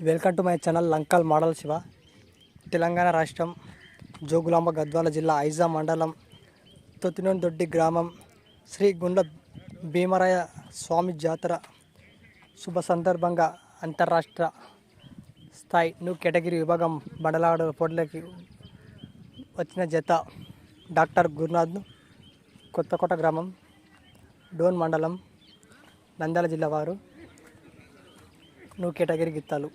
Welcome to my channel Lankal model Shiva Telangana రాష్ట్రం జోగులాంబ గద్వాల జిల్లా ఐజా మండలం తొత్తినోన్ దొడ్డి గ్రామం శ్రీ గుండ్ల భీమరాయ స్వామి జాతర శుభ సందర్భంగా అంతర్రాష్ట్ర స్థాయి న్యూ కేటగిరీ విభాగం బండలాడ పోటీలకి వచ్చిన జత డాక్టర్ గురునాథ్ కొత్తకోట గ్రామం డోన్ మండలం నంద్యాల జిల్లా వారు. నువ్వు కేటగిరీ గిత్తాలు